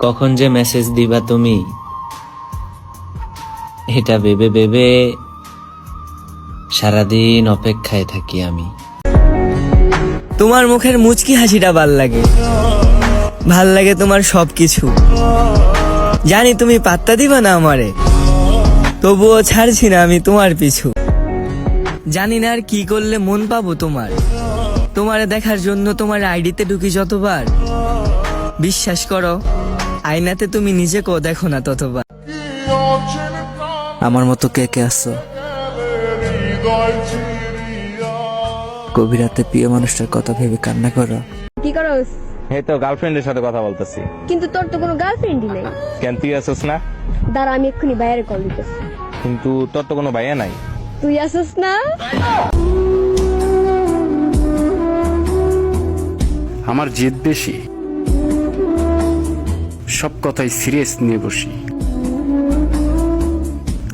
কখন যে মেসেজ দিবা তুমি? এটা ভেবে ভেবে সারাদিন অপেক্ষায় থাকি আমি। তোমার মুখের মুচকি হাসিটা ভালো লাগে। ভালো লাগে তোমার সবকিছু। জানি তুমি পাত্তা দিবা না আমারে। তবুও ছাড়ছি না আমি তোমার পিছু। জানি না আর কি করলে মন পাবো তোমার। তোমারে দেখার জন্য তোমার আইডিতে ঢুকি যতবার। বিশ্বাস করো আয়নাতে তুমি নিজেকেও দেখো না ততবার। আমার মতো কে কে আছো? গভীরাতে প্রিয় মানুষটার কথা ভেবে কান্না করো। কি করস? এই তো গার্লফ্রেন্ডের সাথে কথা বলতেছি। কিন্তু তোর তো কোনো গার্লফ্রেন্ডই নেই। কেন তুই আসোস না? দাঁড়া আমি এক্ষুনি বাইরে কল দিতেছি। কিন্তু তোর তো কোনো ভাইয়া নাই। তুই আসিস না? আমার জেদ বেশি। সব কথাই সিরিয়াস নিয়ে বসি।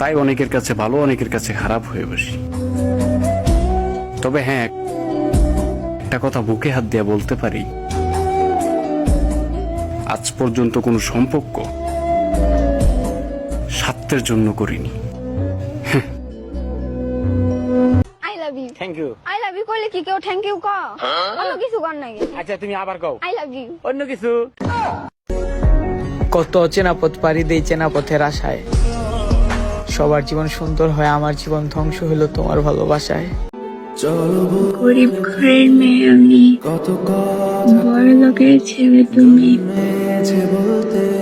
তাই অনেকের কাছে ভালো অনেকের কাছে খারাপ হয়ে বসি। তবে হ্যাঁ একটা কথা বুকে হাত দিয়ে বলতে পারি। আজ পর্যন্ত কোনো সম্পর্ক স্বার্থের জন্য করিনি। I love you thank you I love you কইলে কি কেউ থ্যাংক ইউ ক অন্য কিছু কর নাই আচ্ছা তুমি আবার কও। আই লাভ ইউ অন্য কিছু? কত অচেনা পথ পাড়ি দেই চেনা পথের আশায়। সবার জীবন সুন্দর হয় আমার জীবন ধ্বংস হলো তোমার ভালোবাসায়। গরিব ঘরের মেয়ে আমি। বড় লোকের ছেলে তুমি।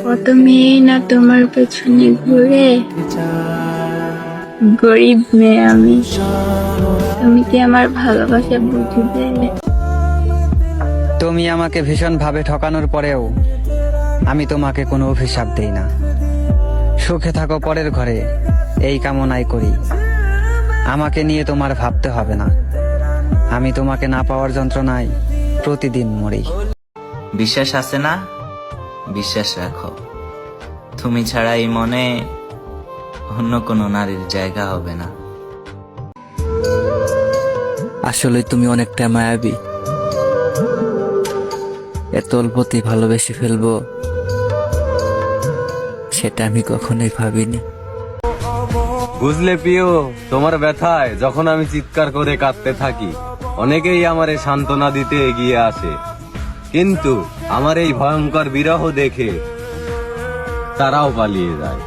কত মেয়ে না তোমার পেছনে ঘুরে। গরিব মেয়ে আমি। তুমি কি আমার ভালোবাসা বুঝবে তুমি আমাকে ভীষণ ভাবে ঠকানোর পরেও আমি তোমাকে কোনো অভিশাপ দেই না। সুখে থাকো পরের ঘরে এই কামনাই করি। আমাকে নিয়ে তোমার ভাবতে হবে না। আমি তোমাকে না পাওয়ার যন্ত্রণায় প্রতিদিন মরি। বিশ্বাস আছে না? বিশ্বাস রাখো। তুমি ছাড়া এই মনে অন্য কোনো নারীর জায়গা হবে না। আসলে তুমি অনেকটা মায়াবী। এত অল্পতেই ভালোবেসে ফেলব। সেটা আমি কখনোই ভাবিনি। বুঝলে প্রিয়, তোমার ব্যথায় যখন আমি চিৎকার করে কাঁদতে থাকি, অনেকেই আমারে সান্ত্বনা দিতে এগিয়ে আসে। কিন্তু আমার এই ভয়ঙ্কর বিরহ দেখে তারাও পালিয়ে যায়।